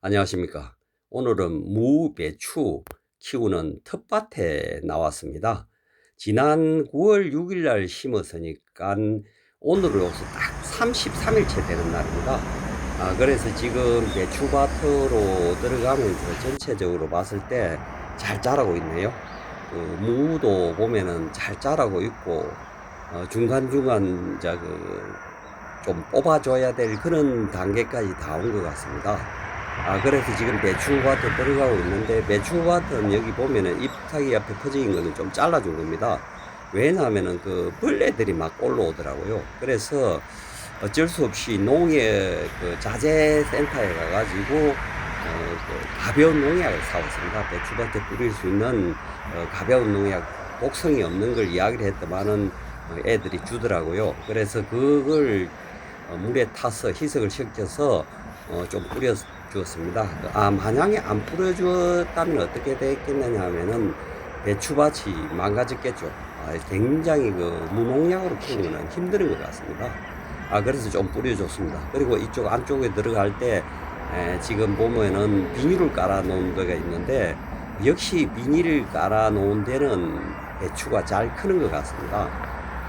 안녕하십니까. 오늘은 무, 배추 키우는 텃밭에 나왔습니다. 지난 9월 6일 날 심었으니까 오늘로서 딱 33일째 되는 날입니다. 아, 그래서 지금 배추밭으로 들어가면서 전체적으로 봤을 때 잘 자라고 있네요. 그 무도 보면은 잘 자라고 있고 어, 중간중간 이제 그좀 뽑아줘야 될 그런 단계까지 다 온 것 같습니다. 아, 그래서 지금 배추밭에 들어가고 있는데, 배추밭은 여기 보면은 잎사귀 앞에 퍼진 거는 좀 잘라준 겁니다. 왜냐하면은 그 벌레들이 막 올라오더라고요. 그래서 어쩔 수 없이 농협 그 자재센터에 가가지고, 어, 그 가벼운 농약을 사왔습니다. 배추밭에 뿌릴 수 있는 어, 가벼운 농약, 독성이 없는 걸 이야기를 했더만은 어, 애들이 주더라고요. 그래서 그걸 어, 물에 타서 희석을 시켜서 어, 좀 뿌려 주었습니다. 아, 만약에 안 뿌려주었다면 어떻게 됐겠느냐 하면은 배추밭이 망가졌겠죠. 아, 굉장히 그 무농약으로 키우면 힘든 것 같습니다. 아, 그래서 좀 뿌려줬습니다. 그리고 이쪽 안쪽에 들어갈 때 에, 지금 보면은 비닐을 깔아 놓은 데가 있는데 역시 비닐을 깔아 놓은 데는 배추가 잘 크는 것 같습니다.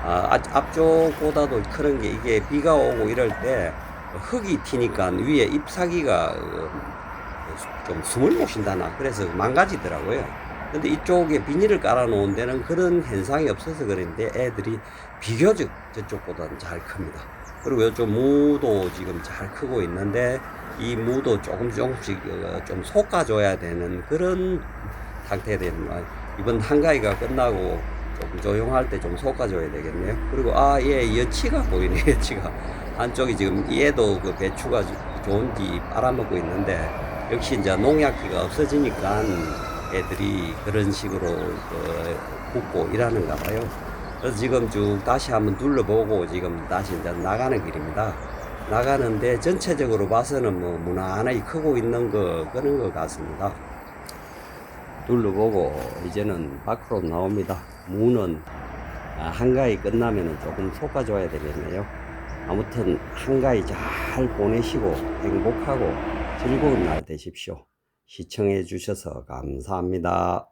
아, 앞- 앞쪽보다도 크는 게 이게 비가 오고 이럴 때 흙이 튀니까 위에 잎사귀가 어, 좀 숨을 못 쉰다나 그래서 망가지더라고요. 근데 이쪽에 비닐을 깔아 놓은 데는 그런 현상이 없어서 그런데 애들이 비교적 저쪽보다는 잘 큽니다. 그리고 이쪽 무도 지금 잘 크고 있는데 이 무도 조금 조금씩 어, 좀 솎아줘야 되는 그런 상태입니다. 이번 한가위가 끝나고 좀 조용할 때 좀 솎아줘야 되겠네요. 그리고 아, 예, 여치가 보이네, 여치가. 한쪽이 지금 얘도 그 배추가 좋은지 빨아먹고 있는데 역시 이제 농약기가 없어지니까 애들이 그런 식으로 그 굽고 일하는가 봐요. 그래서 지금 쭉 다시 한번 둘러보고 지금 다시 이제 나가는 길입니다. 나가는데 전체적으로 봐서는 뭐 무난하게 크고 있는 거 그런 것 같습니다. 둘러보고 이제는 밖으로 나옵니다. 무는 아, 한가위 끝나면 조금 솎아줘야 되겠네요. 아무튼 한가위 잘 보내시고 행복하고 즐거운 날 되십시오. 시청해 주셔서 감사합니다.